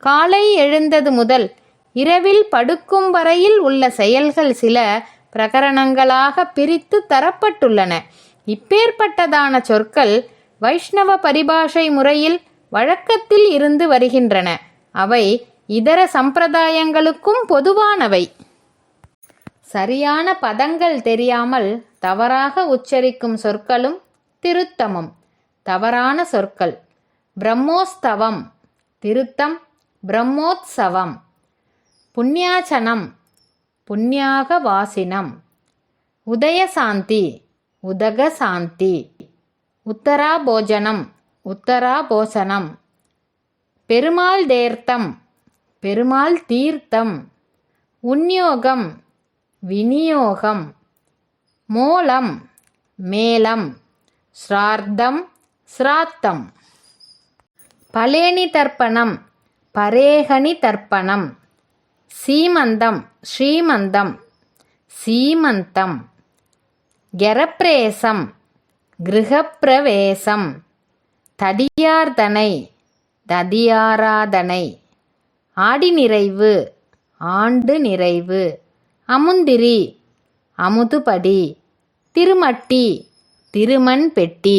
காலை எழுந்தது முதல் இரவில் படுக்கும் வரையில் உள்ள செயல்கள் சில பிரகரணங்களாக பிரித்து தரப்பட்டுள்ளன. இப்பேற்பட்டதான சொற்கள் வைஷ்ணவ பரிபாஷை முறையில் வழக்கத்தில் இருந்து வருகின்றன. அவை இதர சம்பிரதாயங்களுக்கும் பொதுவானவை. சரியான பதங்கள் தெரியாமல் தவறாக உச்சரிக்கும் சொற்களும் திருத்தமும். தவறான சொற்கள். பிரம்மோஸ்தவம். திருத்தம் பிரம்மோத்சவம். புண்ணியாச்சனம் புண்ணியாக வாசினம் உதயசாந்தி உதகசாந்தி. உத்தராபோஜனம் உத்தராபோசனம். பெருமாள் தேர்த்தம் பெருமாள் தீர்த்தம். உன்யோகம் விநியோகம். மூலம் மேலம். ஸ்ரார்த்தம் ஸ்ராத்தம். பலேனி தர்ப்பணம் பரேகணி தர்ப்பணம். சீமந்தம் ஸ்ரீமந்தம் சீமந்தம். கெரப்பிரேசம் கிருஹப்பிரவேசம் தடியார்தனை ததியாராதனை. ஆடி நிறைவு ஆண்டு நிறைவு அமுந்திரி அமுதுபடி. திருமட்டி திருமண் பெட்டி